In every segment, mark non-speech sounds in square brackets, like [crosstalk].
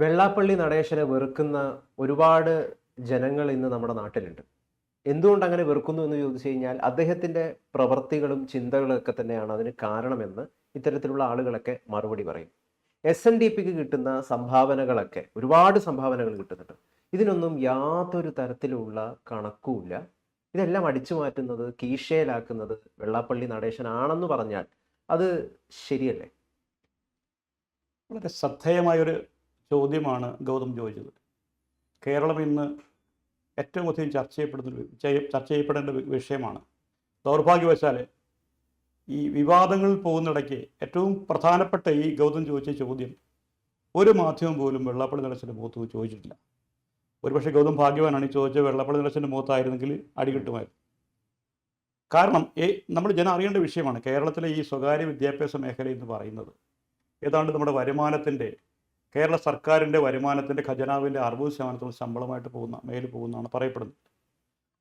വെള്ളാപ്പള്ളി നടേശനെ വെറുക്കുന്ന ഒരുപാട് ജനങ്ങൾ ഇന്ന് നമ്മുടെ നാട്ടിലുണ്ട്. എന്തുകൊണ്ട് അങ്ങനെ വെറുക്കുന്നു എന്ന് ചോദിച്ചു കഴിഞ്ഞാൽ അദ്ദേഹത്തിന്റെ പ്രവൃത്തികളും ചിന്തകളൊക്കെ തന്നെയാണ് അതിന് കാരണമെന്ന് ഇത്തരത്തിലുള്ള ആളുകളൊക്കെ മറുപടി പറയും. എസ് എൻ ഡി പിക്ക് കിട്ടുന്ന സംഭാവനകളൊക്കെ ഒരുപാട് സംഭാവനകൾ കിട്ടുന്നുണ്ട്. ഇതിനൊന്നും യാതൊരു തരത്തിലുള്ള കണക്കുമില്ല. ഇതെല്ലാം അടിച്ചു മാറ്റുന്നത് കീശയിലാക്കുന്നത് വെള്ളാപ്പള്ളി നടേശനാണെന്ന് പറഞ്ഞാൽ അത് ശരിയല്ലേ? വളരെ ശ്രദ്ധേയമായൊരു ചോദ്യമാണ് ഗൗതം ചോദിച്ചത്. കേരളം ഇന്ന് ഏറ്റവും അധികം ചർച്ച ചെയ്യപ്പെടുന്ന ചർച്ച ചെയ്യപ്പെടേണ്ട വിഷയമാണ്. ദൗർഭാഗ്യവശാൽ ഈ വിവാദങ്ങളിൽ പോകുന്നിടയ്ക്ക് ഏറ്റവും പ്രധാനപ്പെട്ട ഈ ഗൗതം ചോദിച്ച ചോദ്യം ഒരു മാധ്യമം പോലും വെള്ളാപ്പള്ളി നിലച്ചന്റെ മുഖത്ത് ചോദിച്ചിട്ടില്ല. ഒരുപക്ഷെ ഗൗതം ഭാഗ്യവാനാണ് ഈ ചോദിച്ച വെള്ളപ്പള്ളി നിലച്ചന്റെ മുഖത്തായിരുന്നെങ്കിൽ അടി കാരണം ഏ നമ്മൾ ജനം അറിയേണ്ട വിഷയമാണ് കേരളത്തിലെ ഈ സ്വകാര്യ വിദ്യാഭ്യാസ മേഖല എന്ന് പറയുന്നത്. ഏതാണ്ട് നമ്മുടെ വരുമാനത്തിന്റെ കേരള സർക്കാരിന്റെ വരുമാനത്തിന്റെ ഖജനാവിന്റെ അറുപത് ശതമാനത്തോളം ശമ്പളമായിട്ട് പോകുന്ന മേൽ പോകുന്നതാണ് പറയപ്പെടുന്നത്.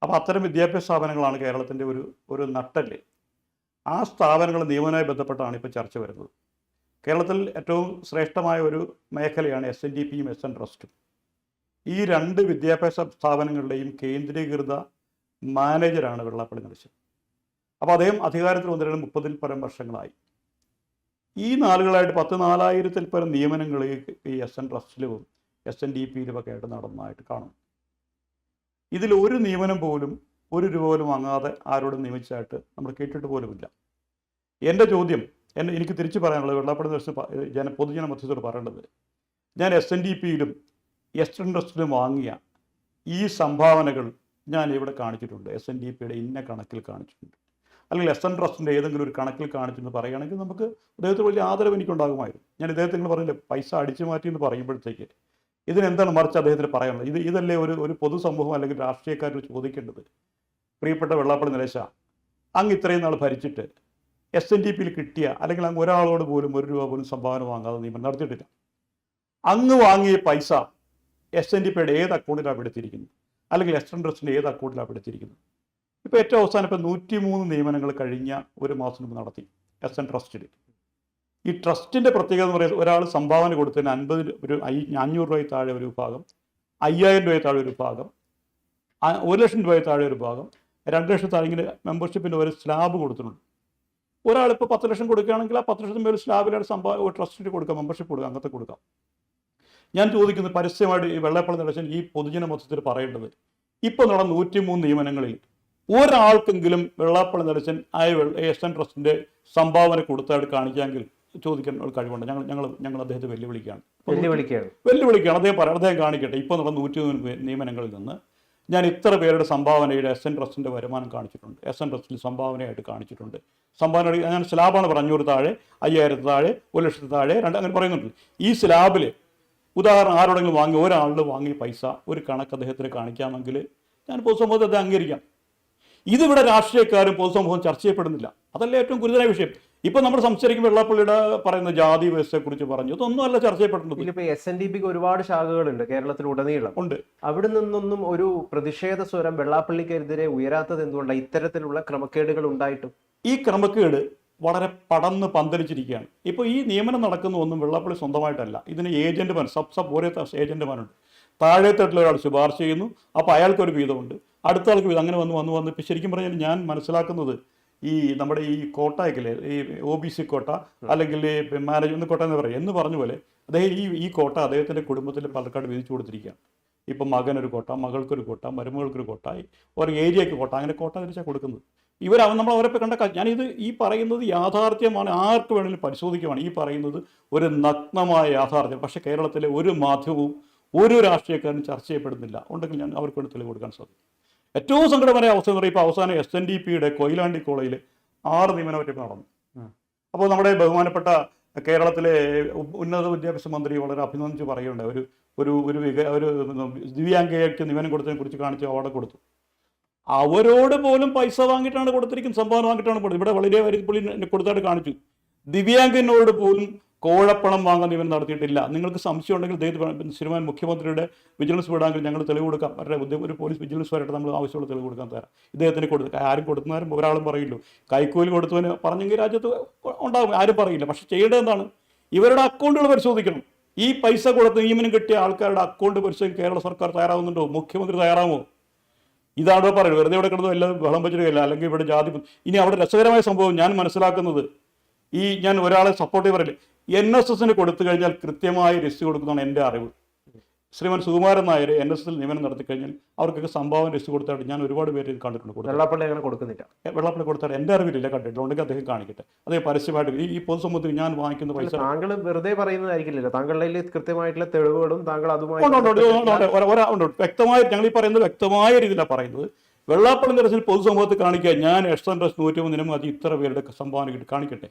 അപ്പോൾ അത്തരം വിദ്യാഭ്യാസ സ്ഥാപനങ്ങളാണ് കേരളത്തിന്റെ ഒരു ഒരു നട്ടൽ ആ സ്ഥാപനങ്ങൾ നിയമനവുമായി ബന്ധപ്പെട്ടാണ് ഇപ്പോൾ ചർച്ച വരുന്നത്. കേരളത്തിൽ ഏറ്റവും ശ്രേഷ്ഠമായ ഒരു മേഖലയാണ് എസ് എൻ ഡി പിയും എസ് എൻ ട്രസ്റ്റും ഈ രണ്ട് വിദ്യാഭ്യാസ സ്ഥാപനങ്ങളുടെയും കേന്ദ്രീകൃത മാനേജരാണ് വെള്ളാപ്പള്ളി നടച്ചത് അപ്പോൾ അദ്ദേഹം അധികാരത്തിൽ വന്നിട്ട് മുപ്പതിൽ പരം വർഷങ്ങളായി. ഈ നാളുകളായിട്ട് പത്ത് നാലായിരത്തിൽ പരം നിയമനങ്ങൾ ഈ എസ് എൻ ട്രസ്റ്റിലും എസ് എൻ ഡി പിയിലും ഒക്കെ ആയിട്ട് നടന്നതായിട്ട് കാണും. ഇതിൽ ഒരു നിയമനം പോലും ഒരു രൂപ പോലും വാങ്ങാതെ ആരോടും നിയമിച്ചതായിട്ട് നമ്മൾ കേട്ടിട്ട് പോലുമില്ല. എന്റെ ചോദ്യം എന്നെ എനിക്ക് തിരിച്ചു പറയാനുള്ളത് വെള്ളാപ്പള്ളി ദിവസം ജന പൊതുജന മധ്യത്തോട് പറയേണ്ടത് ഞാൻ എസ് എൻ ഡി പിയിലും എസ് എൻ ട്രസ്റ്റിലും വാങ്ങിയ ഈ സംഭാവനകൾ ഞാൻ ഇവിടെ കാണിച്ചിട്ടുണ്ട്. എസ് എൻ ഡി പിയുടെ ഇന്ന കണക്കിൽ കാണിച്ചിട്ടുണ്ട്. അല്ലെങ്കിൽ എസ് എൻ ട്രസ്റ്റിന്റെ ഏതെങ്കിലും ഒരു കണക്കിൽ കാണിച്ചെന്ന് പറയുകയാണെങ്കിൽ നമുക്ക് അദ്ദേഹത്തിന് വലിയ ആദരവ് എനിക്കുണ്ടാകുമായിരുന്നു. ഞാൻ ഇദ്ദേഹത്തിന് പറഞ്ഞില്ല പൈസ അടിച്ചു മാറ്റി എന്ന് പറയുമ്പോഴത്തേക്ക് ഇതിനെന്താണ് മറിച്ച് അദ്ദേഹത്തിന് പറയാനുള്ളത്? ഇത് ഇതല്ലേ ഒരു ഒരു പൊതുസമൂഹം അല്ലെങ്കിൽ രാഷ്ട്രീയക്കാരോട് ചോദിക്കേണ്ടത്? പ്രിയപ്പെട്ട വെള്ളാപ്പള്ളി നിലേശ അങ്ങ് ഇത്രയും നാൾ ഭരിച്ചിട്ട് എസ് എൻ ഡി പിയിൽ കിട്ടിയ അല്ലെങ്കിൽ അങ്ങ് ഒരാളോട് പോലും ഒരു രൂപ പോലും സംഭാവന വാങ്ങാതെ നിയമം നടത്തിയിട്ടില്ല. അങ്ങ് വാങ്ങിയ പൈസ എസ് എൻ ഡി പിയുടെ ഏത് അക്കൗണ്ടിലാണ് എടുത്തിരിക്കുന്നത് അല്ലെങ്കിൽ എസ് എൻ ട്രസ്റ്റിന്റെ ഏത് അക്കൗണ്ടിലാണ് എടുത്തിരിക്കുന്നത് ഇപ്പോൾ ഏറ്റവും അവസാനം ഇപ്പോൾ നൂറ്റി മൂന്ന് നിയമനങ്ങൾ കഴിഞ്ഞ ഒരു മാസം മുമ്പ് നടത്തി. എസ് എൻ ട്രസ്റ്റിൽ ഈ ട്രസ്റ്റിന്റെ പ്രത്യേകത എന്ന് പറയുന്നത് ഒരാൾ സംഭാവന കൊടുത്തതിന് അൻപത് ഒരു അഞ്ഞൂറ് രൂപയിൽ താഴെ ഒരു ഭാഗം അയ്യായിരം രൂപയിൽ താഴെ ഒരു ഭാഗം ഒരു ലക്ഷം രൂപയിൽ താഴെ ഒരു ഭാഗം രണ്ട് ലക്ഷം താഴെങ്കിൽ മെമ്പർഷിപ്പിന്റെ ഒരു സ്ലാബ് കൊടുത്തിട്ടുണ്ട്. ഒരാളിപ്പോൾ പത്ത് ലക്ഷം കൊടുക്കുകയാണെങ്കിൽ ആ പത്ത് ലക്ഷം ഒരു സ്ലാബിലാണ് സംഭാവന ട്രസ്റ്റിന് കൊടുക്കാം മെമ്പർഷിപ്പ് കൊടുക്കാം അങ്ങനത്തെ കൊടുക്കാം. ഞാൻ ചോദിക്കുന്നത് പരസ്യമായിട്ട് ഈ വെള്ളപ്പള്ളി നടച്ചൻ ഈ പൊതുജന മൊത്തത്തിൽ പറയേണ്ടത് ഇപ്പോൾ നടന്ന നൂറ്റിമൂന്ന് നിയമനങ്ങളിൽ ഒരാൾക്കെങ്കിലും വെള്ളാപ്പള്ളി നടച്ചൻ ആയ എസ് എൻ ട്രസ്റ്റിന്റെ സംഭാവന കൊടുത്തായിട്ട് കാണിക്കാമെങ്കിൽ ചോദിക്കാൻ ഒരു കഴിവുണ്ട്. ഞങ്ങൾ ഞങ്ങൾ ഞങ്ങൾ അദ്ദേഹത്തെ വെല്ലുവിളിക്കുകയാണ്. വെല്ലുവിളിക്കുകയാണ്. വെല്ലുവിളിക്കുകയാണ്. അദ്ദേഹം പറയാം അദ്ദേഹം കാണിക്കട്ടെ. ഇപ്പോൾ നടന്ന നൂറ്റി മൂന്ന് നിയമനങ്ങളിൽ നിന്ന് ഞാൻ ഇത്ര പേരുടെ സംഭാവനയുടെ എസ് എൻ ട്രസ്റ്റിന്റെ വരുമാനം കാണിച്ചിട്ടുണ്ട്. എസ് എൻ ട്രസ്റ്റിൽ സംഭാവനയായിട്ട് കാണിച്ചിട്ടുണ്ട്. സംഭാവന ഞാൻ സ്ലാബാണ് പറഞ്ഞു അഞ്ഞൂറ് താഴെ അയ്യായിരത്തി താഴെ ഒരു ലക്ഷത്തി താഴെ രണ്ട് അങ്ങനെ പറയുന്നുണ്ട്. ഈ സ്ലാബിൽ ഉദാഹരണം ആരോടെങ്കിലും വാങ്ങി ഒരാളിൽ വാങ്ങിയ പൈസ ഒരു കണക്ക് അദ്ദേഹത്തിന് കാണിക്കാമെങ്കിൽ ഞാൻ പൊതുസമൂഹത്തെ അംഗീകരിക്കാം. ഇതിവിടെ രാഷ്ട്രീയക്കാരും പൊതുസമൂഹം ചർച്ച ചെയ്യപ്പെടുന്നില്ല. അതല്ല ഏറ്റവും ഗുരുതരമായ വിഷയം. ഇപ്പൊ നമ്മൾ സംസാരിക്കും വെള്ളാപ്പള്ളിയുടെ പറയുന്ന ജാതി വ്യവസ്ഥയെ കുറിച്ച് പറഞ്ഞു. ഇതൊന്നും അല്ല ചർച്ച ചെയ്യപ്പെടുന്നത് ഇപ്പൊ എസ് എൻ ഡി പിക്ക് ഒരുപാട് ശാഖകളുണ്ട് കേരളത്തിൽ കേരളത്തിലുടനീളം ഉണ്ട്. അവിടെ നിന്നൊന്നും ഒരു പ്രതിഷേധ സ്വരം വെള്ളാപ്പള്ളിക്കെതിരെ ഉയരാത്തത് എന്തുകൊണ്ടാണ് ഇത്തരത്തിലുള്ള ക്രമക്കേടുകൾ ഉണ്ടായിട്ടും? ഈ ക്രമക്കേട് വളരെ പടന്ന് പന്തലിച്ചിരിക്കുകയാണ്. ഇപ്പോൾ ഈ നിയമനം നടക്കുന്ന ഒന്നും വെള്ളാപ്പള്ളി സ്വന്തമായിട്ടല്ല. ഇതിന് ഏജന്റുമാർ സബ് സബ് ഓരോ ഏജന്റുമാരുണ്ട്. താഴെത്തട്ടിൽ ഒരാൾ ശുപാർശ ചെയ്യുന്നു. അപ്പോൾ അയാൾക്കൊരു വീതമുണ്ട്. അടുത്ത ആൾക്ക് അങ്ങനെ വന്ന് വന്ന് വന്ന്. ഇപ്പം ശരിക്കും പറഞ്ഞാൽ ഞാൻ മനസ്സിലാക്കുന്നത് ഈ നമ്മുടെ ഈ കോട്ടയൊക്കെ ഈ ഒ ബി സി കോട്ട അല്ലെങ്കിൽ മാനേജ്മെന്റ് കോട്ട എന്ന് പറയും. എന്ന് പറഞ്ഞ പോലെ അദ്ദേഹം ഈ ഈ കോട്ട അദ്ദേഹത്തിന്റെ കുടുംബത്തിൽ പാലക്കാട് വിധിച്ചു കൊടുത്തിരിക്കുകയാണ്. ഇപ്പം മകനൊരു കോട്ട മകൾക്കൊരു കോട്ട മരുമകൾക്കൊരു കോട്ട ഒരു ഏരിയയ്ക്ക് കോട്ട അങ്ങനെ കോട്ട തിരിച്ചാണ് കൊടുക്കുന്നത്. ഇവർ നമ്മൾ അവരെ കണ്ട ഞാനിത് ഈ പറയുന്നത് യാഥാർത്ഥ്യമാണ്. ആർക്ക് വേണമെങ്കിലും പരിശോധിക്കുവാണ്. ഈ പറയുന്നത് ഒരു നഗ്നമായ യാഥാർത്ഥ്യം. പക്ഷേ കേരളത്തിലെ ഒരു മാധ്യമവും ഒരു രാഷ്ട്രീയക്കാരനും ചർച്ച ചെയ്യപ്പെടുന്നില്ല. ഉണ്ടെങ്കിൽ ഞാൻ അവർക്ക് വേണ്ടി തെളിവ് കൊടുക്കാൻ സാധിക്കും. ഏറ്റവും സങ്കടമായ അവസ്ഥ എന്ന് പറയുമ്പോൾ അവസാനം എസ് എൻ ഡി പിയുടെ കൊയിലാണ്ടി കോളേജിൽ ആറ് നിയമനമറ്റം നടന്നു. അപ്പോൾ നമ്മുടെ ബഹുമാനപ്പെട്ട കേരളത്തിലെ ഉന്നത വിദ്യാഭ്യാസ മന്ത്രി വളരെ അഭിനന്ദിച്ച് പറയുന്നുണ്ട്. ഒരു ഒരു ഒരു വിക ഒരു ദിവ്യാംഗയ്ക്ക് നിയമനം കൊടുത്തതിനെ കുറിച്ച് കാണിച്ച് അവാർഡ് കൊടുത്തു. അവരോട് പോലും പൈസ വാങ്ങിയിട്ടാണ് കൊടുത്തിരിക്കുന്നത് സംഭാവന വാങ്ങിയിട്ടാണ് കൊടുത്തത് ഇവിടെ വളരെ വരി പുള്ളി കൊടുത്തായിട്ട് കാണിച്ചു. ദിവ്യാംഗനോട് പോലും കോഴപ്പണം വാങ്ങാൻ ഇവൻ നടത്തിയിട്ടില്ല. നിങ്ങൾക്ക് സംശയം ഉണ്ടെങ്കിൽ ദൈവം ശ്രീമാൻ മുഖ്യമന്ത്രിയുടെ വിജിലൻസ് വിടാമെങ്കിൽ ഞങ്ങൾ തെളിവ് കൊടുക്കാം. അവരുടെ ഉദ്യോഗ ഒരു പോലീസ് വിജിലൻസ് വരട്ടെ നമ്മൾ ആവശ്യമുള്ള തെളിവ് കൊടുക്കാൻ തരാം ഇദ്ദേഹത്തിന് കൊടുത്ത് ആരും കൊടുക്കുന്നവരും ഒരാളും പറയില്ലോ. കൈക്കൂലി കൊടുത്തവന് പറഞ്ഞെങ്കിൽ രാജ്യത്ത് ഉണ്ടാകും. ആരും പറയില്ല. പക്ഷെ ചെയ്യേണ്ടത് എന്താണ്? ഇവരുടെ അക്കൗണ്ടുകൾ പരിശോധിക്കണം. ഈ പൈസ കൊടുത്ത് നിയമനം കിട്ടിയ ആൾക്കാരുടെ അക്കൗണ്ട് പരിശോധിക്കാൻ കേരള സർക്കാർ തയ്യാറാവുന്നുണ്ടോ? മുഖ്യമന്ത്രി തയ്യാറാവുമോ ഇതാണോ പറയുന്നത്. വെറുതെ ഇവിടെ കിടന്നു എല്ലാം വെള്ളം വെച്ചിട്ടില്ല അല്ലെങ്കിൽ ഇവിടെ ജാതി ഇനി അവിടെ രസകരമായ സംഭവം ഞാൻ മനസ്സിലാക്കുന്നത് ഈ ഞാൻ ഒരാളെ സപ്പോർട്ട് ചെയ്ത് പറയില്ല? എൻ എസ് എസിന് കൊടുത്തു കഴിഞ്ഞാൽ കൃത്യമായി രജിസ്റ്റർ കൊടുക്കുന്നതാണ് എന്റെ അറിവ്. ശ്രീമാൻ സുകുമാരൻ നായർ എൻ എസ് എസിൽ നിയമനം നടത്തി കഴിഞ്ഞാൽ അവർക്കൊക്കെ സംഭാവന രജിസ്റ്റർ കൊടുത്തായിട്ട് ഞാൻ ഒരുപാട് പേര് കണ്ടിട്ടുണ്ട് വെള്ളപ്പള്ളി അങ്ങനെ കൊടുക്കുന്നില്ല. വെള്ളപ്പള്ളി കൊടുത്താൽ എന്റെ അറിവില്ല കണ്ടിട്ടില്ല. ഉണ്ടെങ്കിൽ അദ്ദേഹം കാണിക്കട്ടെ. അതേ പരസ്യമായിട്ട് ഈ പൊതുസമൂഹത്തിൽ ഞാൻ വാങ്ങിക്കുന്ന പൈസ താങ്കൾ വെറുതെ പറയുന്നതായിരിക്കില്ലല്ലോ. താങ്കളുടെ കൃത്യമായിട്ടുള്ള തെളിവുകളും താങ്കൾ അതുമായി. വ്യക്തമായ ഞങ്ങൾ ഈ പറയുന്നത് വ്യക്തമായ രീതിയിലാണ് പറയുന്നത്. വെള്ളാപ്പള്ളി നിരസിൽ പൊതുസമൂഹത്തിൽ കാണിക്കുക ഞാൻ എക്സ്ട്രാ എൻ എസ് നൂറ്റി മൂന്നിനും അത് ഇത്ര പേരുടെ സംഭാവന കിട്ടി കാണിക്കട്ടെ.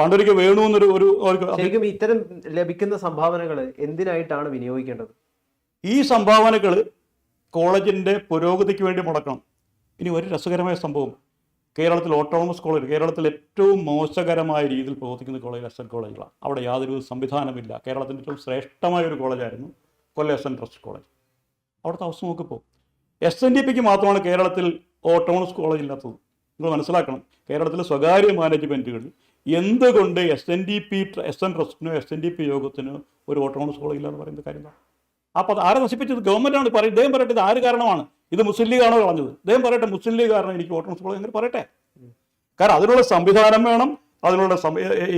പണ്ടൊരിക്കൽ വേണു എന്നൊരു ഒരു ശരിക്കും ഇത്തരം ലഭിക്കുന്ന സംഭാവനകൾ എന്തിനായിട്ടാണ് വിനിയോഗിക്കേണ്ടത്? ഈ സംഭാവനകൾ കോളേജിന്റെ പുരോഗതിക്ക് വേണ്ടി മുടക്കണം. ഇനി ഒരു രസകരമായ സംഭവം. കേരളത്തിൽ ഓട്ടോണമസ് കോളേജ് കേരളത്തിൽ ഏറ്റവും മോശകരമായ രീതിയിൽ പ്രവർത്തിക്കുന്ന കോളേജ് എസ് എൻ കോളേജുകളാണ്. അവിടെ യാതൊരു സംവിധാനമില്ല. കേരളത്തിന്റെ ഏറ്റവും ശ്രേഷ്ഠമായ ഒരു കോളേജായിരുന്നു Kollam S N trust college. അവിടുത്തെ അവസ്ഥ നോക്കിപ്പോൾ എസ് എൻ ഡി പിക്ക് മാത്രമാണ് കേരളത്തിൽ ഓട്ടോണമസ് കോളേജ് ഇല്ലാത്തത്. നിങ്ങൾ മനസ്സിലാക്കണം. കേരളത്തിലെ സ്വകാര്യ മാനേജ്മെന്റുകൾ എന്തുകൊണ്ട് S N D P S N ട്രസ്റ്റിനോ S N D P യോഗത്തിനോ ഒരു ഓട്ടോണമസ് കോളേജ് ഇല്ല എന്ന് പറയുന്ന കാര്യം അപ്പോൾ ആരെ നശിപ്പിച്ചത്? ഗവൺമെന്റാണ് പറയും ഇദ്ദേഹം പറയട്ടെ ഇത് ആര് കാരണമാണ്? ഇത് മുസ്ലിം ലീഗാണോ കളഞ്ഞത്? ഇദ്ദേഹം പറയട്ടെ മുസ്ലിം ലീഗ് കാരണം എനിക്ക് ഓട്ടോണമസ് കോളേജ് അങ്ങനെ പറയട്ടെ. കാരണം അതിനുള്ള സംവിധാനം വേണം അതിനുള്ള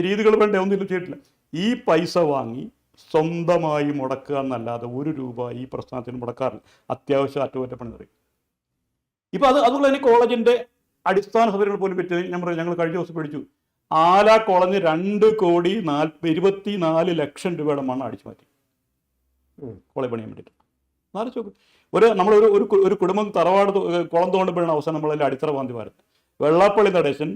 രീതികൾ വേണ്ട? ഒന്നും ചെയ്തിട്ടില്ല. ഈ പൈസ വാങ്ങി സ്വന്തമായി മുടക്കുക എന്നല്ലാതെ ഒരു രൂപ ഈ പ്രസ്ഥാനത്തിന് മുടക്കാറില്ല. അത്യാവശ്യം അറ്റകുറ്റപ്പണി പറയും ഇപ്പം അത് അതുപോലെ തന്നെ കോളേജിന്റെ അടിസ്ഥാന സൗകര്യങ്ങൾ പോലും ഞാൻ പറയും ഞങ്ങൾ കഴിഞ്ഞ ദിവസം പിടിച്ചു ആല കുളഞ്ഞ് രണ്ട് കോടി നാൽപ്പ ഇരുപത്തി നാല് ലക്ഷം രൂപയുടെ മണ്ണ് അടിച്ചു മാറ്റി. കുളി പണിയാൻ വേണ്ടിയിട്ട്. ആലോചിച്ച് ചോക്ക് ഒരു നമ്മളൊരു ഒരു ഒരു കുടുംബം തറവാട് കുളം തോണ്ടുമ്പോഴാണ് അവസാനം നമ്മളെല്ലാം അടിത്തറ പാന്തി വരുന്നത് വെള്ളാപ്പള്ളി നടേശൻ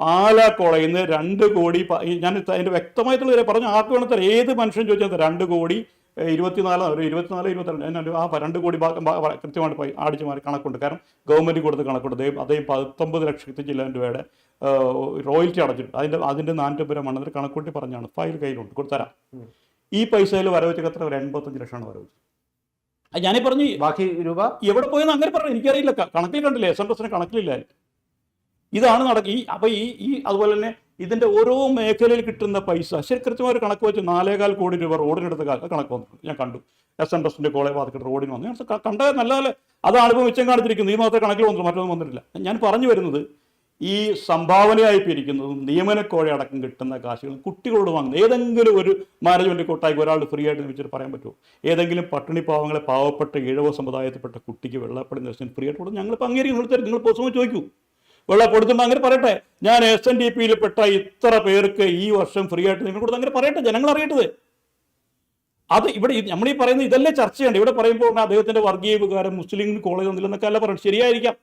ആല നിന്ന് രണ്ട് കോടി ഞാൻ അതിന്റെ അതിന്റെ വ്യക്തമായിട്ടുള്ള പറഞ്ഞു ആർക്ക് വേണം ഏത് മനുഷ്യൻ ചോദിച്ചാൽ. രണ്ട് കോടി ഇരുപത്തിനാല് ഒരു ഇരുപത്തിനാല് ഇരുപത്തിരണ്ട് എന്നൊരു ആ രണ്ട് കോടി ഭാഗം കൃത്യമായിട്ട് പോയി അടിച്ചു മാറി കണക്കുണ്ട്. കാരണം ഗവൺമെന്റ് കൊടുത്ത കണക്കുണ്ട്. അദ്ദേഹം അതേ പത്തൊമ്പത് ലക്ഷത്തി ചില്ലാൻ രൂപയുടെ റോയൽറ്റി അടച്ചിട്ടുണ്ട്. അതിന്റെ അതിന്റെ നാനൂറ്റമ്പത് രൂപ മണ്ണതിന് കണക്കൂട്ടി പറഞ്ഞാണ്. ഫയൽ കയ്യിലുണ്ട്. കൊടുത്തരാം. ഈ പൈസയിൽ വരവെച്ചൊക്കെ എത്ര ഒരു എൺപത്തഞ്ച് ലക്ഷമാണ് വരവ് അത് ഞാനീ പറഞ്ഞു ബാക്കി രൂപ? എവിടെ പോയെന്ന് അങ്ങനെ പറഞ്ഞു. എനിക്കറിയില്ല. കണക്കിൽ കണ്ടില്ല? എസ് എൻ എസിന് കണക്കിലില്ല ഇതാണ് നടക്കുക ഈ അപ്പോൾ ഈ ഈ അതുപോലെ തന്നെ ഇതിന്റെ ഓരോ മേഖലയിൽ കിട്ടുന്ന പൈസ. ശരി കൃത്യമായ ഒരു കണക്ക് വെച്ച് നാലേകാൽ കോടി രൂപ റോഡിനെടുത്ത കണക്ക് വന്നു. ഞാൻ കണ്ടു. എസ് എൻ ട്രസ്റ്റിന്റെ കോളേജ് ബാധിക്കുന്ന റോഡിന് വന്നു. ഞാൻ കണ്ട നല്ല അതാണ് ഇപ്പോൾ മിച്ചം കാണിച്ചിരിക്കുന്നു. ഈ മാത്രമേ കണക്കിൽ വന്നു മറ്റൊന്നും വന്നിട്ടില്ല. ഞാൻ പറഞ്ഞു വരുന്നത് ഈ സംഭാവനയായി പിരിക്കുന്നതും നിയമനക്കോഴ അടക്കം കിട്ടുന്ന കാശുകൾ കുട്ടികളോട് വാങ്ങുന്നത് ഏതെങ്കിലും ഒരു മാനേജ്മെന്റ് കൊട്ടായ്ക്ക് ഒരാൾ ഫ്രീ ആയിട്ട് വെച്ചിട്ട് പറയാൻ പറ്റുമോ? ഏതെങ്കിലും പട്ടിണി പാവങ്ങളെ പാവപ്പെട്ട ഈഴവ സമുദായത്തിൽപ്പെട്ട കുട്ടിക്ക് വെള്ളപ്പടി നിർദ്ദേശം ഫ്രീ ആയിട്ട് കൊടുത്ത് ഞങ്ങളിപ്പോൾ അംഗീകരിക്കും നിങ്ങൾ പൊതുസമയം ചോദിക്കൂ. വെള്ളം കൊടുത്തുമ്പോൾ അങ്ങനെ പറയട്ടെ. ഞാൻ എസ് എൻ ഡി പിയിൽ പെട്ട ഇത്ര പേർക്ക് ഈ വർഷം ഫ്രീ ആയിട്ട് നിങ്ങൾ കൊടുത്ത് അങ്ങനെ പറയട്ടെ. ജനങ്ങൾ അറിയട്ടത് അത് ഇവിടെ നമ്മൾ ഈ പറയുന്നത് ഇതല്ലേ ചർച്ച ഇവിടെ പറയുമ്പോൾ അദ്ദേഹത്തിന്റെ വർഗീയ വികാരം മുസ്ലിം കോളേജ് ഒന്നില്ലെന്നൊക്കെ അല്ല പറയുന്നത്. ശരിയായിരിക്കാം.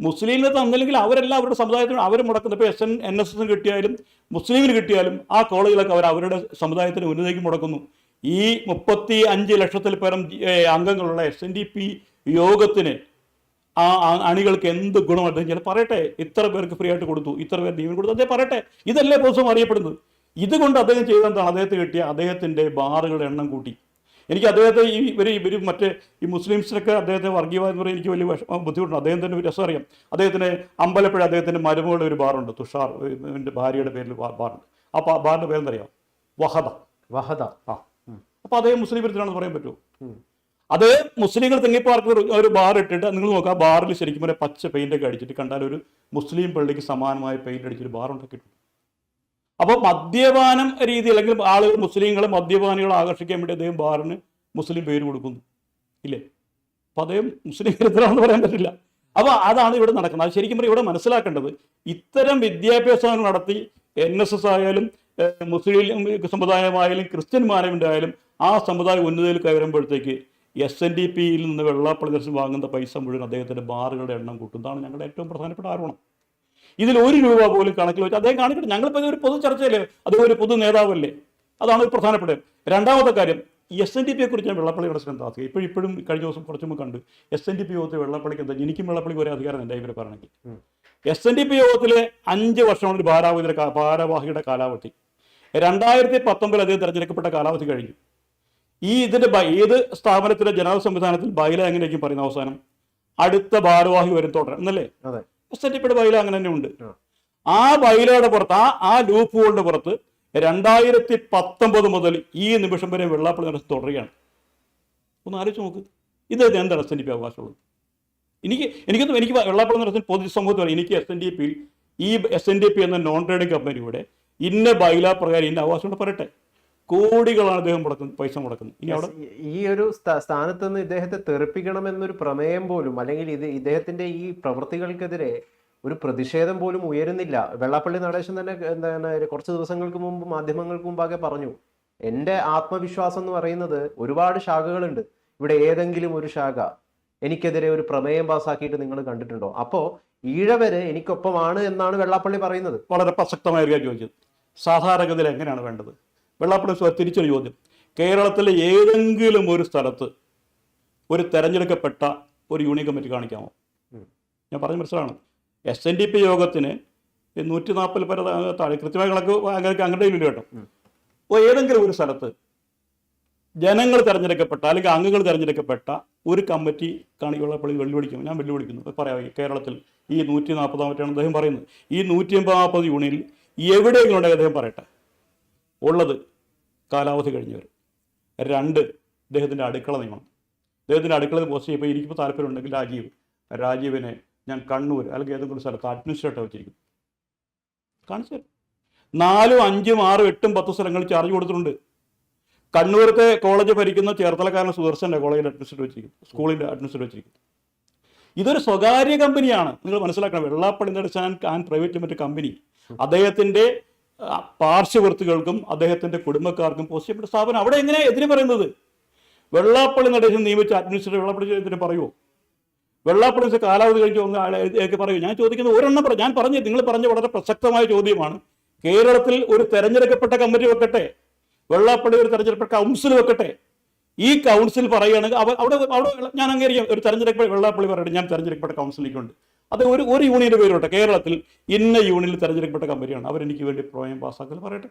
മുസ്ലിമിന് തന്നില്ലെങ്കിൽ അവരെല്ലാം അവരുടെ സമുദായത്തിന് അവർ മുടക്കുന്നത് ഇപ്പോൾ എസ് എൻ എൻ എസ് എസിന് കിട്ടിയാലും മുസ്ലിമിന് കിട്ടിയാലും ആ കോളേജിലൊക്കെ അവർ അവരുടെ സമുദായത്തിന് ഉന്നതിക്ക് മുടക്കുന്നു. ഈ മുപ്പത്തി അഞ്ച് ലക്ഷത്തിൽ പരം അംഗങ്ങളുള്ള എസ് എൻ ഡി പി യോഗത്തിന് ആ അണികൾക്ക് എന്ത് ഗുണമായിട്ട് ചില പറയട്ടെ ഇത്ര പേർക്ക് ഫ്രീ ആയിട്ട് കൊടുത്തു ഇത്ര പേർ ജീവൻ കൊടുത്തു അദ്ദേഹം പറയട്ടെ ഇതല്ലേ ദിവസവും അറിയപ്പെടുന്നത്. ഇതുകൊണ്ട് അദ്ദേഹം ചെയ്തെന്താണ് അദ്ദേഹത്തെ കിട്ടിയ അദ്ദേഹത്തിന്റെ ബാറുകളുടെ എണ്ണം കൂട്ടി. എനിക്ക് അദ്ദേഹത്തെ ഈ ഇവർ ഇവർ മറ്റേ ഈ മുസ്ലിംസിനൊക്കെ അദ്ദേഹത്തെ വർഗീയവാദം പറയാൻ എനിക്ക് വലിയ ബുദ്ധിമുട്ടുണ്ട്. അദ്ദേഹത്തിന്റെ ഒരു രസം അറിയാം അദ്ദേഹത്തിന് അമ്പലപ്പുഴ അദ്ദേഹത്തിന്റെ മരുമകളുടെ ഒരു ബാറുണ്ട് തുഷാർ എന്റെ ഭാര്യയുടെ പേരിൽ ബാറുണ്ട്. ആ ബാറിന്റെ പേരെന്തറിയാം? വഹദ. വഹദ. ആ. അപ്പോൾ അദ്ദേഹം മുസ്ലിം വിരുദ്ധനാണെന്ന് പറയാൻ പറ്റുമോ. അത് മുസ്ലിങ്ങൾ തെങ്ങിപ്പാർക്ക് ഒരു- ബാർ ഇട്ടിട്ട് നിങ്ങൾ നോക്കുക ബാറിൽ ശരിക്കും ഒരു പച്ച പെയിന്റ് ഒക്കെ അടിച്ചിട്ട് കണ്ടാൽ ഒരു മുസ്ലിം പള്ളിക്ക് സമാനമായ പെയിന്റ് അടിച്ചൊരു ബാർ ഉണ്ടാക്കിയിട്ടുണ്ട് അപ്പോൾ മദ്യപാനം രീതി അല്ലെങ്കിൽ ആളുകൾ മുസ്ലിങ്ങളെ മദ്യപാനികളെ ആകർഷിക്കാൻ വേണ്ടി അദ്ദേഹം ബാറിന് മുസ്ലിം പേര് കൊടുക്കുന്നു. ഇല്ലേ? അപ്പം അദ്ദേഹം മുസ്ലിം വിരുദ്ധരാണെന്ന് പറയാൻ പറ്റില്ല. അപ്പോൾ അതാണ് ഇവിടെ നടക്കുന്നത്. അത് ശരിക്കും ഇവിടെ മനസ്സിലാക്കേണ്ടത് ഇത്തരം വിദ്യാഭ്യാസം നടത്തി എൻ എസ് എസ് ആയാലും മുസ്ലിം സമുദായമായാലും ക്രിസ്ത്യൻ മാനേജ്മെന്റ് ആയാലും ആ സമുദായം ഉന്നതിയിൽ കയറുമ്പോഴത്തേക്ക് എസ് എൻ ഡി പിയിൽ നിന്ന് വെള്ളാപ്പള്ളി ദർശനം വാങ്ങുന്ന പൈസ മുഴുവൻ അദ്ദേഹത്തിന്റെ ബാറുകളുടെ എണ്ണം കൂട്ടുന്നതാണ് ഞങ്ങളുടെ ഏറ്റവും പ്രധാനപ്പെട്ട ആരോപണം. ഇതിൽ ഒരു രൂപ പോലും കണക്കിൽ വെച്ച് അദ്ദേഹം കാണിക്കട്ടെ. ഞങ്ങളിപ്പോൾ ഒരു പൊതു ചർച്ചയല്ലേ? അദ്ദേഹം ഒരു പൊതു നേതാവല്ലേ? അതാണ് ഒരു പ്രധാനപ്പെട്ടത്. രണ്ടാമത്തെ കാര്യം എസ് എൻ ഡി പിയെ കുറിച്ച് ഞാൻ വെള്ളപ്പള്ളി പ്രശ്നം എന്താ ഇപ്പോഴും ഇപ്പോഴും കഴിഞ്ഞ ദിവസം കുറച്ച് മുമ്പ് കണ്ട്. എസ് എൻ ഡി പി യോഗത്തിൽ വെള്ളപ്പള്ളിക്ക് എന്താ? എനിക്കും വെള്ളപ്പള്ളിക്ക് ഒരേ അധികാരം എന്റെ ഇവരെ പറയണമെങ്കിൽ. എസ് എൻ ഡി പി യോഗത്തിലെ അഞ്ച് വർഷമാണ് ഒരു ഭാരവാഹിയുടെ ഭാരവാഹിയുടെ കാലാവധി. രണ്ടായിരത്തി പത്തൊമ്പതിൽ അദ്ദേഹം തിരഞ്ഞെടുക്കപ്പെട്ട കാലാവധി കഴിഞ്ഞു. ഈ ഇതിന്റെ ഏത് സ്ഥാപനത്തിലെ ജനറൽ സംവിധാനത്തിൽ ബൈല എങ്ങനെയായിരിക്കും പറയുന്ന അവസാനം? അടുത്ത ഭാരവാഹി വരും തുടരാം എന്നല്ലേ? എൻ ബൈല അങ്ങനെ തന്നെ ഉണ്ട്. ആ. ബൈലയുടെ പുറത്ത് ആ ആ ലൂപ്പ് ഹോളിന്റെ പുറത്ത് രണ്ടായിരത്തി പത്തൊമ്പത് മുതൽ ഈ നിമിഷം വരെ വെള്ളാപ്പള്ളി നടത്തി തുടരുകയാണ്. ഒന്ന് ആലോചിച്ച് നോക്ക്. ഇത് എന്താണ് എസ് എൻ ഡി പി അവകാശമുള്ളത്? എനിക്ക് എനിക്കൊന്നും എനിക്ക് വെള്ളാപ്പള്ളി നടത്തി പൊതുസമൂഹത്തിൽ എനിക്ക് എസ് എൻ ഡി പിയിൽ ഈ എസ് എൻ ഡി പി എന്ന നോൺ ട്രേഡിംഗ് കമ്പനിയുടെ ഇന്ന ബൈല പ്രകാരം ഇന്ന അവകാശം പറയട്ടെ. കോടികളാണ് അദ്ദേഹം മുടക്കുന്നത് പൈസ മുടക്കുന്നത്. ഇനി അവിടെ? ഈ ഒരു സ്ഥാനത്ത് നിന്ന് ഇദ്ദേഹത്തെ തെറിപ്പിക്കണം എന്നൊരു പ്രമേയം പോലും അല്ലെങ്കിൽ ഇത് ഇദ്ദേഹത്തിന്റെ ഈ പ്രവൃത്തികൾക്കെതിരെ ഒരു പ്രതിഷേധം പോലും ഉയരുന്നില്ല. വെള്ളാപ്പള്ളി നടേശൻ തന്നെ എന്താണ് കുറച്ച് ദിവസങ്ങൾക്ക് മുമ്പ് മാധ്യമങ്ങൾക്ക് മുമ്പാകെ പറഞ്ഞു എന്റെ ആത്മവിശ്വാസം എന്ന് പറയുന്നത് ഒരുപാട് ശാഖകളുണ്ട്. ഇവിടെ ഏതെങ്കിലും ഒരു ശാഖ എനിക്കെതിരെ ഒരു പ്രമേയം പാസ്സാക്കിയിട്ട് നിങ്ങൾ കണ്ടിട്ടുണ്ടോ? അപ്പോ ഈഴവര് എനിക്കൊപ്പമാണ് എന്നാണ് വെള്ളാപ്പള്ളി പറയുന്നത്. വളരെ പ്രസക്തമായ ഒരു കാര്യം ചോദിച്ചത്. സാധാരണഗതിയിൽ എങ്ങനെയാണ് വേണ്ടത്? വെള്ളാപ്പള്ളി സ്വ- തിരിച്ചൊരു ചോദ്യം. കേരളത്തിലെ ഏതെങ്കിലും ഒരു സ്ഥലത്ത് ഒരു തെരഞ്ഞെടുക്കപ്പെട്ട ഒരു യൂണിയൻ കമ്മിറ്റി കാണിക്കാമോ? ഞാൻ പറഞ്ഞ മനസ്സിലാണ് എസ് എൻ ഡി പി യോഗത്തിന് നൂറ്റി നാൽപ്പത് പേരെ താഴെ കൃത്യമായ കണക്ക് അങ്ങനെ അങ്ങനെ ഇല്ല കേട്ടോ. അപ്പോൾ ഏതെങ്കിലും ഒരു സ്ഥലത്ത് ജനങ്ങൾ തിരഞ്ഞെടുക്കപ്പെട്ട അല്ലെങ്കിൽ അംഗങ്ങൾ തിരഞ്ഞെടുക്കപ്പെട്ട ഒരു കമ്മിറ്റി കാണിക്കുള്ള പള്ളി വെല്ലുവിളിക്കും. ഞാൻ വെല്ലുവിളിക്കുന്നു. പറയാം കേരളത്തിൽ ഈ നൂറ്റി നാൽപ്പതാമറ്റാണ് അദ്ദേഹം പറയുന്നത്. ഈ നൂറ്റി അമ്പത് നാൽപ്പത് യൂണിയനിൽ എവിടെയെങ്കിലും ഉണ്ടെങ്കിൽ അദ്ദേഹം പറയട്ടെ. ഉള്ളത് കാലാവധി കഴിഞ്ഞവർ. രണ്ട് അദ്ദേഹത്തിന്റെ അടുക്കള നിയമം. അദ്ദേഹത്തിന്റെ അടുക്കള പോസ്റ്റ് ചെയ്യുമ്പോൾ എനിക്കിപ്പോൾ താല്പര്യമുണ്ടെങ്കിൽ രാജീവ് രാജീവിനെ ഞാൻ കണ്ണൂർ അല്ലെങ്കിൽ ഏതെങ്കിലും സ്ഥലത്ത് അഡ്മിനിസ്ട്രേറ്റർ വെച്ചിരിക്കും. കാണിച്ചു തരാം. നാലും അഞ്ചും ആറും എട്ടും പത്ത് സ്ഥലങ്ങളിൽ ചാർജ് കൊടുത്തിട്ടുണ്ട്. കണ്ണൂരത്തെ കോളേജ് ഭരിക്കുന്ന ചേർത്തലക്കാരൻ സുദർശന്റെ കോളേജിൽ അഡ്മിനിസ്ട്രേറ്റ് വെച്ചിരിക്കും സ്കൂളിന്റെ അഡ്മിനിസ്ട്രേറ്റ് വെച്ചിരിക്കും. ഇതൊരു സ്വകാര്യ കമ്പനിയാണ് നിങ്ങൾ മനസ്സിലാക്കണം Vellappally Natesan and private limited company അദ്ദേഹത്തിന്റെ ആ, അദ്ദേഹത്തിന്റെ കുടുംബക്കാർക്കും പോസ്റ്റ് സ്ഥാപനം അവിടെ എങ്ങനെയാണ് എതിരെ പറയുന്നത്? വെള്ളാപ്പള്ളി നടേശൻ നിയമിച്ച അഡ്മിനിസ്ട്രേറ്റർ വെള്ളാപ്പള്ളി ഇതിന് പറയുമോ വെള്ളാപ്പള്ളി കാലാവധി കഴിഞ്ഞ് ഒന്ന് ആളെയൊക്കെ പറയൂ. ഞാൻ ചോദിക്കുന്നത് ഒരെണ്ണം പറ ഞാൻ പറഞ്ഞു നിങ്ങൾ പറഞ്ഞ വളരെ പ്രസക്തമായ ചോദ്യമാണ്. കേരളത്തിൽ ഒരു തെരഞ്ഞെടുക്കപ്പെട്ട കമ്മിറ്റി വെക്കട്ടെ വെള്ളാപ്പള്ളി ഒരു തെരഞ്ഞെടുപ്പ് കൗൺസിൽ വെക്കട്ടെ. ഈ കൗൺസിൽ പറയുകയാണെങ്കിൽ അവിടെ അവിടെ ഞാൻ അംഗീകരിക്കാം. ഒരു തെരഞ്ഞെടുപ്പ് വെള്ളാപ്പള്ളി പറയട്ടെ ഞാൻ തെരഞ്ഞെടുക്കപ്പെട്ട കൗൺസിലേക്കുണ്ട് അത് ഒരു ഒരു യൂണിയന്റെ പേരോട്ടെ കേരളത്തിൽ ഇന്ന യൂണിയനിൽ തെരഞ്ഞെടുക്കപ്പെട്ട കമ്പനിയാണ്. അവരെനിക്ക് വേണ്ടി പ്രമേയം പാസ്സാക്കൽ പറയട്ടെ.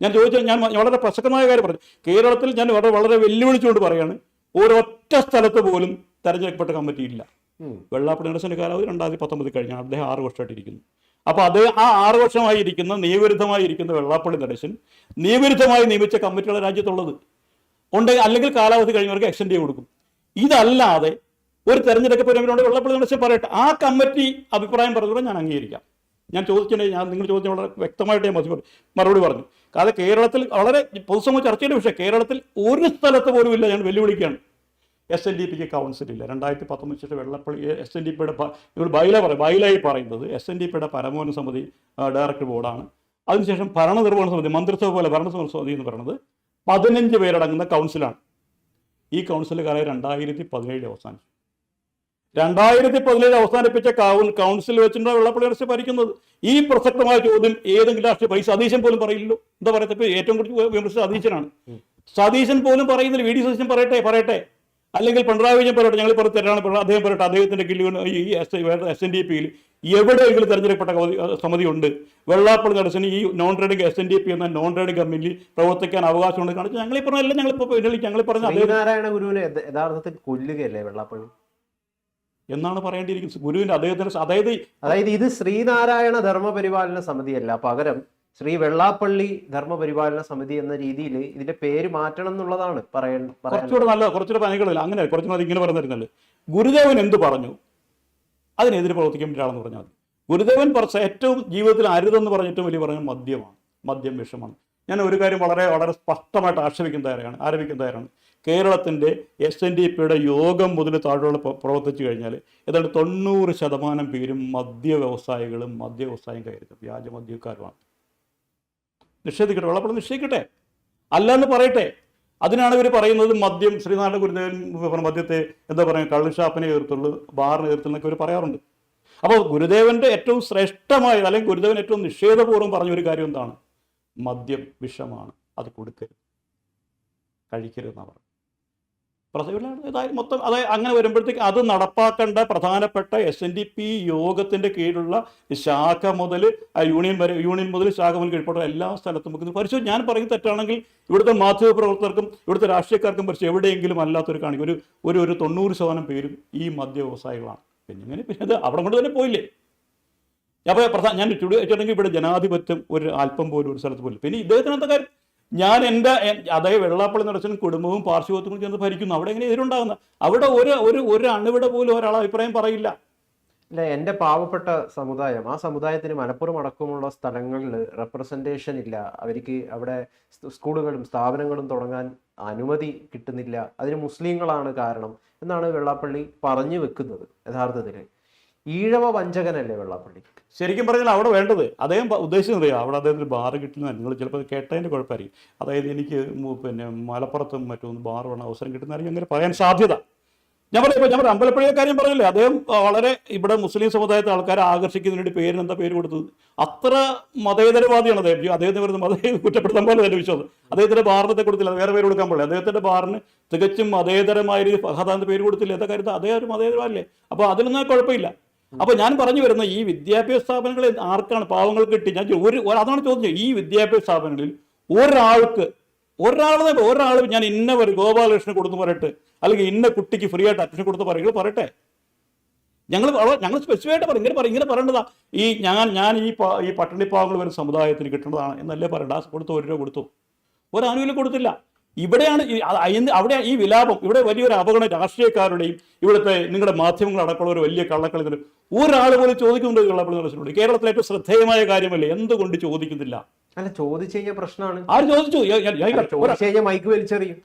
ഞാൻ ചോദിച്ചാൽ ഞാൻ വളരെ പ്രസക്തമായ കാര്യം പറഞ്ഞു. കേരളത്തിൽ ഞാൻ വളരെ വളരെ വെല്ലുവിളിച്ചുകൊണ്ട് പറയാണ് ഒരൊറ്റ സ്ഥലത്ത് പോലും തെരഞ്ഞെടുക്കപ്പെട്ട കമ്മിറ്റി ഇല്ല. വെള്ളാപ്പള്ളി നടേശന്റെ കാലാവധി രണ്ടായിരത്തി പത്തൊമ്പതിൽ കഴിഞ്ഞാൽ അദ്ദേഹം ആറ് വർഷമായിട്ട് ഇരിക്കുന്നു അപ്പോൾ അത് ആ ആറ് വർഷമായി ഇരിക്കുന്ന നിയവിരുദ്ധമായി ഇരിക്കുന്ന വെള്ളാപ്പള്ളി നടേശൻ നിയവിരുദ്ധമായി നിയമിച്ച കമ്മിറ്റികളെ രാജ്യത്തുള്ളത്. ഉണ്ട് അല്ലെങ്കിൽ കാലാവധി കഴിഞ്ഞവർക്ക് എക്സ്റ്റൻഡ് ചെയ്ത് കൊടുക്കും. ഇതല്ലാതെ ഒരു തെരഞ്ഞെടുക്കപ്പെടുന്നവരോട് വെള്ളപ്പള്ളി നടേശൻ പറയട്ടെ. ആ കമ്മിറ്റി അഭിപ്രായം പറഞ്ഞതോടെ ഞാൻ അംഗീകരിക്കാം. ഞാൻ ചോദിച്ചിട്ടുണ്ടെങ്കിൽ ഞാൻ നിങ്ങൾ ചോദിച്ച വളരെ വ്യക്തമായിട്ട് ഞാൻ മറുപടി പറഞ്ഞു. കാരണം കേരളത്തിൽ വളരെ പൊതുസമൂഹ ചർച്ചയുടെ വിഷയം. കേരളത്തിൽ ഒരു സ്ഥലത്ത് പോലും ഇല്ല ഞാൻ വെല്ലുവിളിക്കുകയാണ്. എസ് എൻ ഡി പിക്ക് കൗൺസിലില്ല രണ്ടായിരത്തി പത്തൊമ്പത് ശേഷം വെള്ളപ്പള്ളി എസ് എൻ ഡി പിയുടെ നിങ്ങൾ ബൈല പറയും ബൈലായി പറയുന്നത് എസ് എൻ ഡി പിയുടെ പരമോന്നത സമിതി ഡയറക്ടർ ബോർഡാണ് അതിനുശേഷം ഭരണനിർവഹണ സമിതി മന്ത്രിസഭ പോലെ ഭരണനിർവഹണ സമിതി എന്ന് പറയുന്നത് പതിനഞ്ച് പേരടങ്ങുന്ന കൗൺസിലാണ് ഈ കൗൺസിൽ കാലം രണ്ടായിരത്തി പതിനേഴ് അവസാനിച്ചു. രണ്ടായിരത്തി പതിനേഴ് അവസാനിപ്പിച്ച കൗൺ കൗൺസിൽ വെച്ചിട്ട് വെള്ളപ്പള്ളി അറസ്റ്റ് ഭരിക്കുന്നത്? ഈ പ്രസക്തമായ ചോദ്യം ഏതെങ്കിലും രാഷ്ട്രീയ പൈസ സതീശൻ പോലും പറയില്ലല്ലോ. എന്താ പറയത്തെ? ഏറ്റവും കൂടുതൽ വിമർശിച്ച സതീശനാണ്. സതീശൻ പോലും പറയുന്നില്ല. വി ഡി സതീശൻ പറയട്ടെ പറയട്ടെ. അല്ലെങ്കിൽ പിണറായി വിജയൻ പറയട്ടെ ഞങ്ങൾ പറഞ്ഞു തരാണ് പിണ- അദ്ദേഹം പറയട്ടെ അദ്ദേഹത്തിന്റെ കില്ല് ഈ എസ് എസ് എൻ ഡി പിയിൽ എവിടെയെങ്കിലും തെരഞ്ഞെടുക്കപ്പെട്ട സമിതി ഉണ്ട് വെള്ളാപ്പള്ളി നടസിന് ഈ non trading S N D P എന്ന നോൺ ട്രേഡിംഗ് കമ്പനിയിൽ പ്രവർത്തിക്കാൻ അവകാശമുണ്ട് കാണിച്ചു ഞങ്ങൾ പറഞ്ഞല്ല ഞങ്ങൾ ഞങ്ങൾ പറഞ്ഞ ശ്രീനാരായണ ഗുരുവിനെ യഥാർത്ഥത്തിൽ കൊല്ലുകയല്ലേ വെള്ളാപ്പള്ളി? എന്നാണ് പറയേണ്ടിയിരിക്കുന്നത്. ഗുരുവിന്റെ അദ്ദേഹത്തിന് അതായത് അതായത് ഇത് ശ്രീനാരായണ ധർമ്മപരിപാലന സമിതിയല്ല പകരം ശ്രീ വെള്ളാപ്പള്ളി ധർമ്മപരിപാലന സമിതി എന്ന രീതിയിൽ ഇതിന്റെ പേര് മാറ്റണം എന്നുള്ളതാണ് പറയാൻ കുറച്ചുകൂടെ നല്ല കുറച്ചുകൂടെ പനികളില്ല അങ്ങനെ കുറച്ചുകൂടെ ഇങ്ങനെ പറഞ്ഞിരുന്നല്ലേ. ഗുരുദേവൻ എന്ത് പറഞ്ഞു? അതിനെതിരെ പ്രവർത്തിക്കാൻ പറ്റിയാണെന്ന് പറഞ്ഞാൽ മതി. ഗുരുദേവൻ കുറച്ച് ഏറ്റവും ജീവിതത്തിൽ അരുതെന്ന് പറഞ്ഞിട്ട് വലിയ പറഞ്ഞ മദ്യമാണ്. മദ്യം വിഷമാണ്. ഞാൻ ഒരു കാര്യം വളരെ വളരെ സ്പഷ്ടമായിട്ട് ആക്ഷേപിക്കുന്ന തയ്യാറാണ് ആരോപിക്കുന്ന തയ്യാറാണ്. കേരളത്തിന്റെ എസ് എൻ ഡി പിയുടെ യോഗം മുതൽ താഴെയുള്ള പ്ര- പ്രവർത്തിച്ചു കഴിഞ്ഞാൽ ഏതാണ്ട് തൊണ്ണൂറ് ശതമാനം പേരും മദ്യ വ്യവസായികളും മദ്യ വ്യവസായം കയറും വ്യാജ മദ്യക്കാരുമാണ്. നിഷേധിക്കട്ടെ വെള്ളപ്പുറം നിഷേധിക്കട്ടെ. അല്ലെന്ന് പറയട്ടെ. അതിനാണ് ഇവർ പറയുന്നത് മദ്യം ശ്രീനാരായണ ഗുരുദേവൻ മദ്യത്തെ എന്താ പറയുക കള്ളുഷാപ്പിനെ എതിർത്തുള്ളൂ ബാറിനെ എതിർത്തുള്ളൂ ഇവർ പറയാറുണ്ട്. അപ്പോൾ ഗുരുദേവന്റെ ഏറ്റവും ശ്രേഷ്ഠമായ അല്ലെങ്കിൽ ഗുരുദേവൻ ഏറ്റവും നിഷേധപൂർവം പറഞ്ഞ ഒരു കാര്യം എന്താണ്? മദ്യം വിഷമാണ്. അത് കൊടുക്കരുത്. കഴിക്കരുതെന്നാണ് പറഞ്ഞത് മൊത്തം അതായത് അങ്ങനെ വരുമ്പോഴത്തേക്ക് അത് നടപ്പാക്കേണ്ട പ്രധാനപ്പെട്ട എസ് എൻ ഡി പി യോഗത്തിന്റെ കീഴിലുള്ള ശാഖ മുതൽ യൂണിയൻ വരെ യൂണിയൻ മുതൽ ശാഖ മുതൽ കീഴ്പ്പെട്ട എല്ലാ സ്ഥലത്തും നമുക്ക് പരിശോധന ഞാൻ പറയുന്നത് തെറ്റാണെങ്കിൽ ഇവിടുത്തെ മാധ്യമ പ്രവർത്തകർക്കും ഇവിടുത്തെ രാഷ്ട്രീയക്കാർക്കും പരിശോധന എവിടെയെങ്കിലും അല്ലാത്തൊരു കാണിക്കും. ഒരു ഒരു ഒരു തൊണ്ണൂറ് ശതമാനം പേരും ഈ മദ്യ വ്യവസായികളാണ്. പിന്നെ ഇങ്ങനെ പിന്നെ അത് അവിടെ കൊണ്ട് തന്നെ പോയില്ലേ? അപ്പോൾ പ്രധാന ഞാൻ ചോദിച്ചിട്ടുണ്ടെങ്കിൽ ഇവിടെ ജനാധിപത്യം ഒരു അല്പം പോലും ഒരു സ്ഥലത്ത് പോലും പിന്നെ ഇദ്ദേഹത്തിനകത്തെ കാര്യം? ഞാൻ എന്റെ അതായത് വെള്ളാപ്പള്ളി നടച്ചനും കുടുംബവും പാർശ്വത്വവും ചേർന്ന് ഭരിക്കുന്നു. അവിടെ എങ്ങനെ എതിരുണ്ടാകുന്ന? അവിടെ ഒരു ഒരു ഒരു അണുവിടെ പോലും ഒരാൾ അഭിപ്രായം പറയില്ല. അല്ല എന്റെ പാവപ്പെട്ട സമുദായം ആ സമുദായത്തിന് മലപ്പുറം അടക്കമുള്ള സ്ഥലങ്ങളിൽ റെപ്രസെന്റേഷൻ ഇല്ല. അവർക്ക് അവിടെ സ്കൂളുകളും സ്ഥാപനങ്ങളും തുടങ്ങാൻ അനുമതി കിട്ടുന്നില്ല. അതിന് മുസ്ലിങ്ങളാണ് കാരണം എന്നാണ് വെള്ളാപ്പള്ളി പറഞ്ഞു വെക്കുന്നത് യഥാർത്ഥത്തിൽ ഈഴവ വഞ്ചകനല്ലേ വെള്ളാപ്പള്ളി ശരിക്കും പറഞ്ഞാൽ അവിടെ വേണ്ടത് അദ്ദേഹം ഉദ്ദേശിച്ചത് അറിയാം അവിടെ അദ്ദേഹത്തിന് ബാറ് കിട്ടുന്ന നിങ്ങൾ ചിലപ്പോൾ കേട്ടതിന്റെ കുഴപ്പമായിരിക്കും. അതായത് എനിക്ക് പിന്നെ മലപ്പുറത്തും മറ്റും ബാർ വേണം അവസരം കിട്ടുന്നതായിരിക്കും അങ്ങനെ പറയാൻ സാധ്യത. ഞാൻ പറയാം ഞാൻ പറയാം കാര്യം പറഞ്ഞില്ലേ? അദ്ദേഹം വളരെ ഇവിടെ മുസ്ലിം സമുദായത്തെ ആൾക്കാരെ ആകർഷിക്കുന്നതിന് വേണ്ടി പേരിന് എന്താ പേര് കൊടുത്തത്? അത്ര മതേതരവാദിയാണ് അദ്ദേഹം. അദ്ദേഹത്തിന് വരുന്ന മത [laughs] കുറ്റപ്പെടുത്താൻ പോലെ തന്നെ വിശ്വാസം. അദ്ദേഹത്തിന്റെ ബാറിനത്തെ കൊടുത്തില്ല വേറെ പേര് കൊടുക്കാൻ പാടില്ല അദ്ദേഹത്തിന്റെ ബാറിന് തികച്ചും മതേതരമായ രീതി ഫഹദാന്റെ പേര് കൊടുത്തില്ല. എന്താ കാര്യത്തിൽ അദ്ദേഹം ഒരു മതേതരമല്ലേ അപ്പോൾ അതിലൊന്നും കുഴപ്പമില്ല. അപ്പോൾ ഞാൻ പറഞ്ഞു വരുന്ന ഈ വിദ്യാഭ്യാസ സ്ഥാപനങ്ങളിൽ ആർക്കാണ് പാവങ്ങൾക്ക് കിട്ടി? ഞാൻ ഒരു അതാണ് ചോദിച്ചത് ഈ വിദ്യാഭ്യാസ സ്ഥാപനങ്ങളിൽ ഒരാൾക്ക് ഒരാളെ ഒരാൾ ഞാൻ ഇന്ന ഒരു ഗോപാലകൃഷ്ണൻ കൊടുത്ത് പറയട്ടെ. അല്ലെങ്കിൽ ഇന്ന കുട്ടിക്ക് ഫ്രീ ആയിട്ട് അഡ്മിഷൻ കൊടുത്ത് പറയുക പറയട്ടെ. ഞങ്ങൾ ഞങ്ങൾ സ്പെസിഫൈ ആയിട്ട് പറയും. ഇങ്ങനെ പറയും. ഇങ്ങനെ പറയേണ്ടതാ. ഈ ഞാൻ ഞാൻ ഈ ഈ പട്ടിണിപ്പാവങ്ങൾ വരുന്ന സമുദായത്തിന് കിട്ടേണ്ടതാണ് എന്നല്ലേ പറയണ്ട കൊടുത്തു ഒരു രൂപ കൊടുത്തു. ഒരാനുകൂല്യം കൊടുത്തില്ല. ഇവിടെയാണ് അവിടെ ഈ വിലാപം ഇവിടെ വലിയൊരു അപകടം രാഷ്ട്രീയക്കാരുടെയും ഇവിടുത്തെ നിങ്ങളുടെ മാധ്യമങ്ങൾ അടക്കമുള്ള ഒരു വലിയ കള്ളക്കളി ഒരാൾ പോലും ചോദിക്കുന്നുണ്ട് കള്ളപ്പള്ളി നടച്ചിട്ടുണ്ട് കേരളത്തിലെ ഏറ്റവും ശ്രദ്ധേയമായ കാര്യമല്ലേ? എന്തുകൊണ്ട് ചോദിക്കുന്നില്ല? അല്ല ചോദിച്ചു കഴിഞ്ഞാൽ പ്രശ്നമാണ്. ആര് ചോദിച്ചു? മൈക്ക് വലിച്ചെറിയും.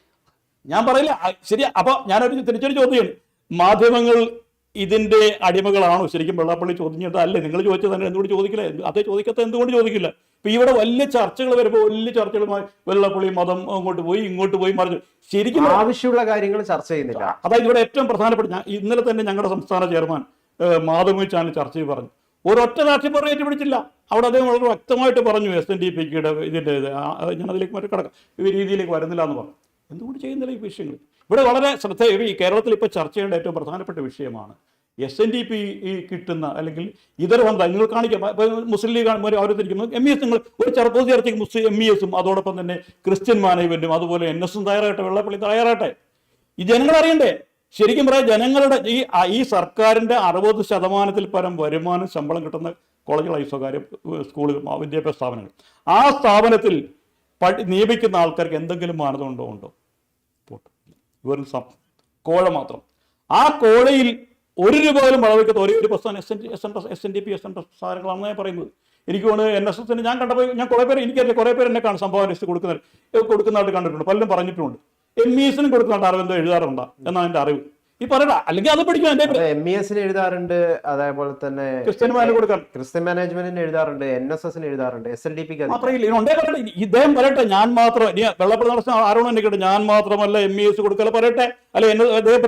ഞാൻ പറയില്ല. ശരി അപ്പൊ ഞാനൊരു തിരിച്ചൊരു ചോദ്യം മാധ്യമങ്ങൾ ഇതിന്റെ അടിമകളാണോ? ശരിക്കും വെള്ളാപ്പള്ളി ചോദിച്ചത് അല്ലേ നിങ്ങൾ ചോദിച്ചത് തന്നെ എന്തുകൊണ്ട് ചോദിക്കില്ല? അതേ ചോദിക്കത്തെ എന്തുകൊണ്ട് ചോദിക്കില്ല? ഇപ്പൊ ഇവിടെ വലിയ ചർച്ചകൾ വരുമ്പോൾ വലിയ ചർച്ചകളുമായി വെള്ളപ്പുള്ളി മതം അങ്ങോട്ട് പോയി ഇങ്ങോട്ട് പോയി മറിഞ്ഞു. ശരിക്കും ആവശ്യമുള്ള കാര്യങ്ങൾ ചർച്ച ചെയ്യുന്നില്ല. അതായത് ഇവിടെ ഏറ്റവും പ്രധാനപ്പെട്ട ഇന്നലെ തന്നെ ഞങ്ങളുടെ സംസ്ഥാന ചെയർമാൻ മാധവി ചാനൽ ചർച്ച ചെയ്ത് പറഞ്ഞു. ഒരൊറ്റ രാഷ്ട്രീയ പറഞ്ഞു ഏറ്റുപിടിച്ചില്ല. അവിടെ അദ്ദേഹം വളരെ വ്യക്തമായിട്ട് പറഞ്ഞു എസ് എൻ ഡി പിയുടെ ഇതിന്റെ ഇത്. അതിലേക്ക് മറ്റു കിടക്കാം. ഈ രീതിയിലേക്ക് വരുന്നില്ല എന്ന് പറഞ്ഞു. എന്തുകൊണ്ട് ചെയ്യുന്നില്ല ഈ വിഷയങ്ങൾ ഇവിടെ വളരെ ശ്രദ്ധ ഈ കേരളത്തിൽ ഇപ്പോൾ ചർച്ച ചെയ്യേണ്ട ഏറ്റവും പ്രധാനപ്പെട്ട വിഷയമാണ് എസ് എൻ ഡി പി കിട്ടുന്ന അല്ലെങ്കിൽ ഇതര വന്ന നിങ്ങൾ കാണിക്കാം. മുസ്ലിം ലീഗ് അവരത്തിരിക്കുന്നു എം ഇ എസ് നിങ്ങൾ ഒരു ചെറുപ്പം ചർച്ചയ്ക്ക് മുസ്ലിം എം ഇ എസും അതോടൊപ്പം തന്നെ ക്രിസ്ത്യൻ മാനേജ്മെന്റും അതുപോലെ എൻ എസും തയ്യാറാകട്ടെ വെള്ളപ്പള്ളി തയ്യാറാകട്ടെ. ഈ ജനങ്ങൾ അറിയണ്ടേ? ശരിക്കും പറയാം ജനങ്ങളുടെ ഈ ഈ സർക്കാരിന്റെ അറുപത് ശതമാനത്തിൽ പരം വരുമാനം ശമ്പളം കിട്ടുന്ന കോളേജുകളായി സ്വകാര്യ സ്കൂളുകൾ വിദ്യാഭ്യാസ സ്ഥാപനങ്ങൾ ആ സ്ഥാപനത്തിൽ പഠി നിയമിക്കുന്ന ആൾക്കാർക്ക് എന്തെങ്കിലും മാനദണ്ഡം ഉണ്ടോ. വെറും കോഴ മാത്രം. ആ കോഴയിൽ ഒരു രൂപ പോലും വളവെക്കാത്ത ഒരേ ഒരു പ്രസ്ഥാനം S N S N S N D P S N സാധനങ്ങളാണെന്ന് ഞാൻ പറയുന്നത്. എനിക്ക് തോന്നുന്നു എൻ എസ് എസിന് ഞാൻ കണ്ടപ്പോൾ ഞാൻ കുറേ പേര് എനിക്കറിയാം കുറേ പേര് എന്നെ കാണും സംഭാവന ലിസ്റ്റ് കൊടുക്കുന്ന കൊടുക്കുന്നതായിട്ട് കണ്ടിട്ടുണ്ട് പലരും പറഞ്ഞിട്ടുണ്ട്. എം ഇ എസിനും കൊടുക്കുന്നതായിട്ട് അറിവെന്തോ എഴുതാറുണ്ട് എന്നാണ് എന്റെ അറിവ്. ഈ പറയണ്ട അല്ലെങ്കിൽ അത് പഠിക്കണം. എന്റെ എം ഇ എസിന് എഴുതാറുണ്ട്. അതേപോലെ തന്നെ ക്രിസ്ത്യൻ മാനേജ് കൊടുക്കാം ക്രിസ്ത്യൻ മാനേജ്മെന്റിന് എഴുതാറുണ്ട്. എൻ എസ് എസിന് എഴുതാറുണ്ട്. എസ് എൽ ഡി പിക്ക് ഇദ്ദേഹം പറയട്ടെ. ഞാൻ മാത്രം ഇനി പ്രശ്നം ആരോണം എന്നെ കേട്ടെ ഞാൻ മാത്രമല്ല എം ഇ എസ് കൊടുക്കല പറയട്ടെ. അല്ലെ അദ്ദേഹം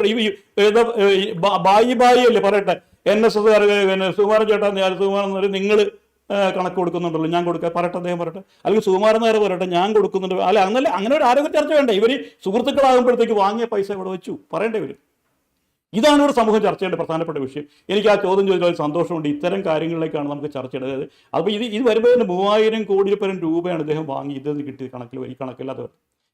ബായി ബായി അല്ലേ പറയട്ടെ. എൻ എസ് എസ് പിന്നെ സുകുമാരൻ ചേട്ടാ സുകുമാരൻ എന്ന് പറയും നിങ്ങൾ കണക്ക് കൊടുക്കുന്നുണ്ടല്ലോ. ഞാൻ കൊടുക്ക പറയട്ടെ അദ്ദേഹം പറയട്ടെ. അല്ലെങ്കിൽ സുകുമാരൻ നേരെ പറയട്ടെ ഞാൻ കൊടുക്കുന്നുണ്ട്. അല്ലെ അങ്ങനെ അങ്ങനെ ഒരു ആരോഗ്യ ചർച്ച വേണ്ട? ഇവർ സുഹൃത്തുക്കളാകുമ്പോഴത്തേക്ക് വാങ്ങിയ പൈസ ഇവിടെ വെച്ചു. പറയേണ്ടി ഇവർ ഇതാണ് ഒരു സമൂഹ ചർച്ച ചെയ്യേണ്ട പ്രധാനപ്പെട്ട വിഷയം. എനിക്ക് ആ ചോദ്യം ചോദിച്ചാൽ സന്തോഷമുണ്ട്. ഇത്തരം കാര്യങ്ങളിലേക്കാണ് നമുക്ക് ചർച്ച ചെയ്യേണ്ടത് അപ്പോൾ ഇത് ഇത് വരുമ്പോൾ മൂവായിരം കോടി പരം രൂപയാണ് അദ്ദേഹം വാങ്ങി ഇതെന്ന് കിട്ടിയത് കണക്കിൽ ഈ കണക്കില്ലാത്ത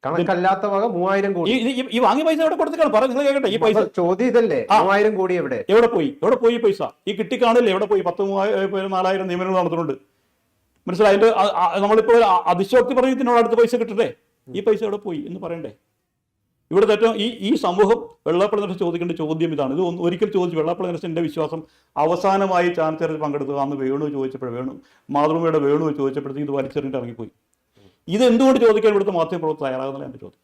കണക്കല്ലാത്ത വക മൂവായിരം കോടി. ഈ വാങ്ങിയ പൈസ എവിടെ കൊടുത്തേക്കാണ് പറ നിങ്ങൾ കേൾക്കട്ടെ ഈ പൈസ. ചോദ്യം ഇതല്ലേ. മൂവായിരം കോടി എവിടെ? എവിടെ പോയി? എവിടെ പോയി ഈ പൈസ? ഈ കിട്ടിക്കാണില്ലേ? എവിടെ പോയി? പത്ത് മൂവായിരം നാലായിരം നിയമനങ്ങൾ നടത്തുന്നുണ്ട്. മനസ്സിലായി? അതിന്റെ നമ്മളിപ്പോൾ അതിശോക്തി പറഞ്ഞതിനോട് അടുത്ത പൈസ കിട്ടട്ടെ? ഈ പൈസ എവിടെ പോയി എന്ന് പറയണ്ടേ? ഇവിടുത്തെ ഏറ്റവും ഈ ഈ സമൂഹം വെള്ളാപ്പള്ളി നരസിംഹൻ ചോദിക്കേണ്ട ചോദ്യം ഇതാണ്. ഇത് ഒരിക്കൽ ചോദിച്ചു വെള്ളാപ്പള്ളി നരസിംഹന്റെ വിശ്വാസം അവസാനമായി ചാനത്തേറിൽ പങ്കെടുത്തത് അന്ന് വേണു ചോദിച്ചപ്പോൾ വേണു. മാതൃഭൂമിയുടെ വേണു ചോദിച്ചപ്പോഴത്തേക്ക് ഇത് വലിച്ചെറിഞ്ഞിട്ട് ഇറങ്ങിപ്പോയി. ഇത് എന്തുകൊണ്ട് ചോദിക്കാൻ ഇവിടുത്തെ മാധ്യമപ്രവർത്തകർ തയ്യാറാകുന്നില്ല എന്റെ ചോദ്യം